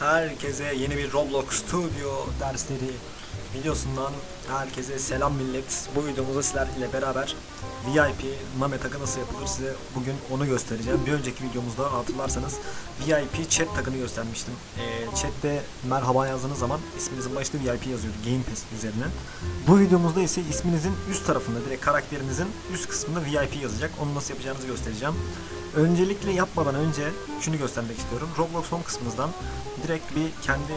Herkese yeni bir Roblox Studio dersleri videosundan herkese selam millet. Bu videomuzda sizler ile beraber VIP Name takı nasıl yapılır size bugün onu göstereceğim. Bir önceki videomuzda hatırlarsanız VIP chat takını göstermiştim. Ee, chatte merhaba yazdığınız zaman isminizin başında VIP yazıyordu Game Pass üzerine. Bu videomuzda ise isminizin üst tarafında direkt karakterinizin üst kısmında VIP yazacak. Onu nasıl yapacağınızı göstereceğim. Öncelikle yapmadan önce şunu göstermek istiyorum. Roblox Home kısmınızdan direkt bir kendi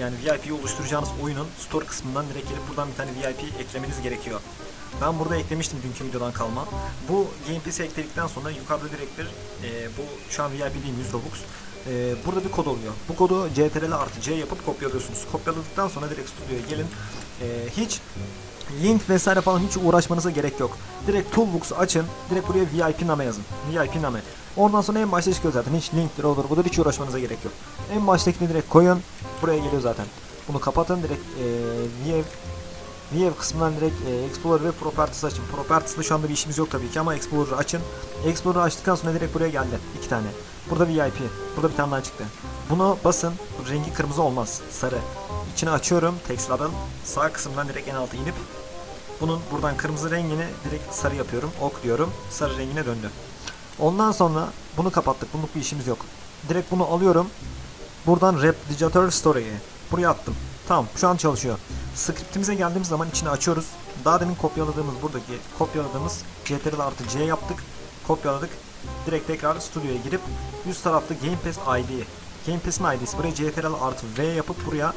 yani VIP'yi oluşturacağınız oyunun store kısmından direkt gelip buradan bir tane VIP eklemeniz gerekiyor. Ben burada eklemiştim dünkü videodan kalma. Bu Game ekledikten sonra yukarıda direkt bir e, bu şu an VIP değil 100 Robux. E, burada bir kod oluyor. Bu kodu CTRL artı C yapıp kopyalıyorsunuz. Kopyaladıktan sonra direkt stüdyoya gelin. E, hiç link vesaire falan hiç uğraşmanıza gerek yok. Direkt Toolbox'u açın. Direkt buraya VIP name yazın. VIP name. Ondan sonra en başta çıkıyor zaten. Hiç linktir olur budur hiç uğraşmanıza gerek yok. En baştakini direkt koyun. Buraya geliyor zaten. Bunu kapatın direkt e, VF VF kısmından direkt e, Explorer ve Properties açın. Properties'da şu anda bir işimiz yok tabii ki ama Explorer'ı açın. Explorer'ı açtıktan sonra direkt buraya geldi. iki tane. Burada VIP. Burada bir tane daha çıktı. Bunu basın. Rengi kırmızı olmaz. Sarı. İçini açıyorum. Text label. Sağ kısımdan direkt en alta inip bunun buradan kırmızı rengini direkt sarı yapıyorum. Ok diyorum. Sarı rengine döndü. Ondan sonra bunu kapattık. Bunluk bir işimiz yok. Direkt bunu alıyorum. Buradan Replicator Story'ye. Buraya attım. Tamam şu an çalışıyor. Scriptimize geldiğimiz zaman içini açıyoruz. Daha demin kopyaladığımız buradaki kopyaladığımız CTRL artı C yaptık. Kopyaladık. Direkt tekrar stüdyoya girip üst tarafta Game Pass ID. Game Pass'in ID'si. Buraya CTRL artı V yapıp buraya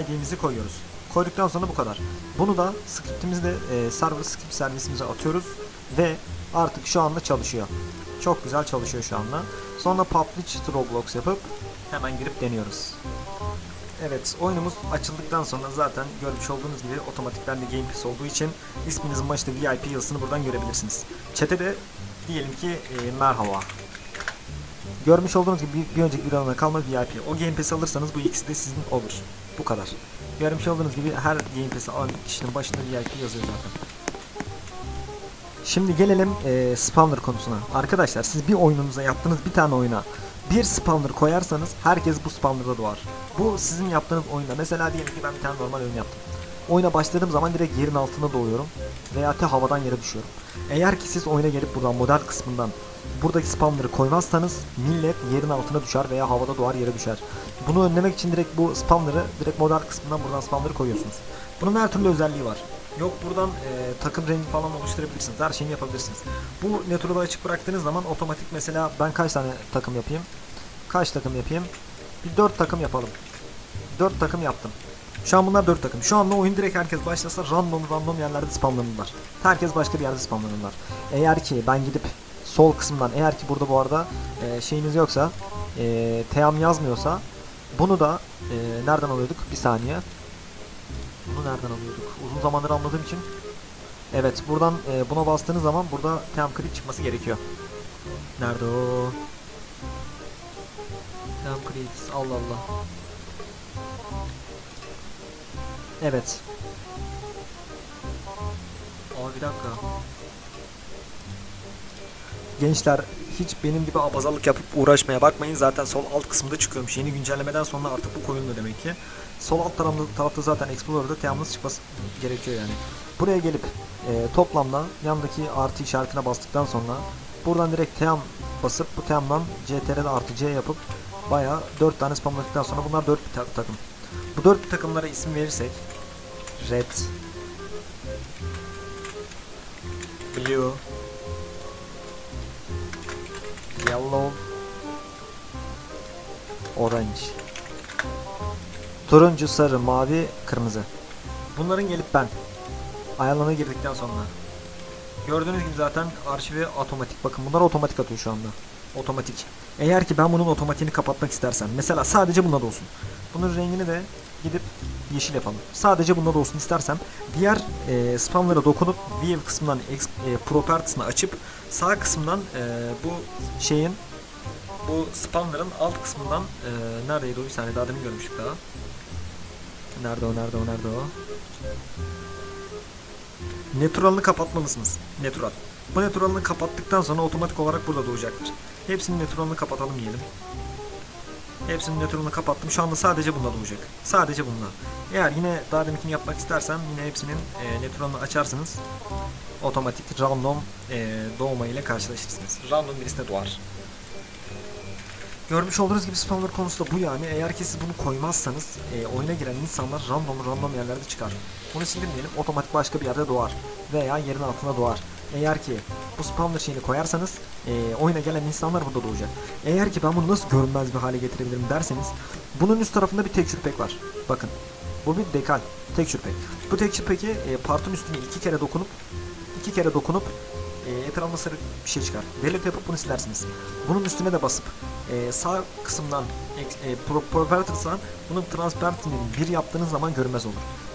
ID'mizi koyuyoruz. Koyduktan sonra bu kadar. Bunu da scriptimizde e, server script servisimize atıyoruz ve artık şu anda çalışıyor. Çok güzel çalışıyor şu anda. Sonra publish Roblox yapıp hemen girip deniyoruz. Evet oyunumuz açıldıktan sonra zaten görmüş olduğunuz gibi otomatikten de Game Pass olduğu için isminizin başında VIP yazısını buradan görebilirsiniz. Chat'e de diyelim ki e, merhaba. Görmüş olduğunuz gibi bir, bir önceki videodan kalma VIP. O Game Pass'i alırsanız bu ikisi de sizin olur. Bu kadar. Görmüş olduğunuz gibi her Game Pass'i alan kişinin başında VIP yazıyor zaten. Şimdi gelelim e, spawner konusuna. Arkadaşlar siz bir oyununuza yaptığınız bir tane oyuna bir spawner koyarsanız herkes bu spawner'da doğar. Bu sizin yaptığınız oyunda. Mesela diyelim ki ben bir tane normal oyun yaptım. Oyuna başladığım zaman direkt yerin altında doğuyorum veya te havadan yere düşüyorum. Eğer ki siz oyuna gelip buradan model kısmından buradaki spawner'ı koymazsanız millet yerin altına düşer veya havada doğar yere düşer. Bunu önlemek için direkt bu spawner'ı direkt model kısmından buradan spawner'ı koyuyorsunuz. Bunun her türlü özelliği var. Yok buradan e, takım rengi falan oluşturabilirsiniz. Her şeyini yapabilirsiniz. Bu Netro'da açık bıraktığınız zaman otomatik mesela ben kaç tane takım yapayım? Kaç takım yapayım? Bir 4 takım yapalım. 4 takım yaptım. Şu an bunlar 4 takım. Şu anda oyun direkt herkes başlasa random random yerlerde spamlanırlar. Herkes başka bir yerde spamlanırlar. Eğer ki ben gidip sol kısımdan eğer ki burada bu arada e, şeyiniz yoksa e, team yazmıyorsa bunu da e, nereden alıyorduk? Bir saniye. Bunu nereden alıyorduk? Uzun zamandır anladığım için. Evet buradan e, buna bastığınız zaman burada team crit çıkması gerekiyor. Nerede o? Team crit. Allah Allah. Evet. Aa bir dakika. Gençler hiç benim gibi abazalık yapıp uğraşmaya bakmayın. Zaten sol alt kısımda çıkıyormuş. Yeni güncellemeden sonra artık bu koyulmuyor demek ki. Sol alt tarafta, tarafta zaten Explorer'da teamınız çıkması gerekiyor yani. Buraya gelip e, toplamda yandaki artı işaretine bastıktan sonra buradan direkt team basıp bu team'dan CTRL artı C yapıp bayağı 4 tane spamladıktan sonra bunlar 4 bir ta- takım. Bu 4 takımlara isim verirsek Red Blue Yellow Orange Turuncu, sarı, mavi, kırmızı. Bunların gelip ben ayarlarına girdikten sonra gördüğünüz gibi zaten arşivi otomatik. Bakın bunlar otomatik atıyor şu anda. Otomatik. Eğer ki ben bunun otomatiğini kapatmak istersem mesela sadece bunda da olsun. Bunun rengini de gidip yeşil yapalım. Sadece bunda da olsun istersem diğer e, spamlara dokunup view kısmından e, properties'ını açıp sağ kısımdan e, bu şeyin bu spamların alt kısmından e, neredeydi o bir saniye daha demin görmüştük daha. Nerede o nerede o nerede o? Natural'ını kapatmalısınız. Natural. Bu natural'ını kapattıktan sonra otomatik olarak burada doğacaktır. Hepsinin natural'ını kapatalım diyelim. Hepsinin nötronu kapattım. Şu anda sadece bunda doğacak. Sadece bunda. Eğer yine daha deminkini yapmak istersem yine hepsinin e, nötronunu açarsınız. Otomatik random e, doğma ile karşılaşırsınız. Random birisine doğar. Görmüş olduğunuz gibi spawner konusu da bu yani. Eğer ki siz bunu koymazsanız e, oyuna giren insanlar random random yerlerde çıkar. Bunu sildirmeyelim otomatik başka bir yerde doğar. Veya yerin altına doğar. Eğer ki bu spawner şeyini koyarsanız e, oyuna gelen insanlar burada doğacak. Eğer ki ben bunu nasıl görünmez bir hale getirebilirim derseniz bunun üst tarafında bir texture pack var. Bakın. Bu bir dekal. Texture pack. Bu texture pack'i e, partın üstüne iki kere dokunup iki kere dokunup e, etrafında sarı bir şey çıkar. Delete yapıp bunu silersiniz. Bunun üstüne de basıp e, sağ kısımdan e, pro- Properties'dan bunun transparentini bir yaptığınız zaman görünmez olur.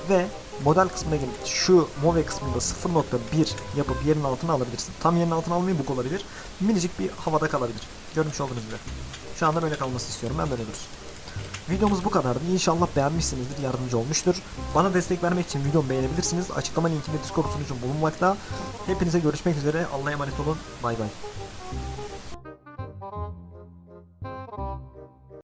Ve model kısmına gelip şu move kısmında 0.1 yapıp yerin altına alabilirsin. Tam yerin altına almayı bu olabilir. Minicik bir havada kalabilir. Görmüş olduğunuz gibi. Şu anda böyle kalması istiyorum. Ben böyle dursun. Videomuz bu kadardı. İnşallah beğenmişsinizdir, yardımcı olmuştur. Bana destek vermek için videomu beğenebilirsiniz. Açıklama linkinde Discord sunucum bulunmakta. Hepinize görüşmek üzere. Allah'a emanet olun. Bay bay.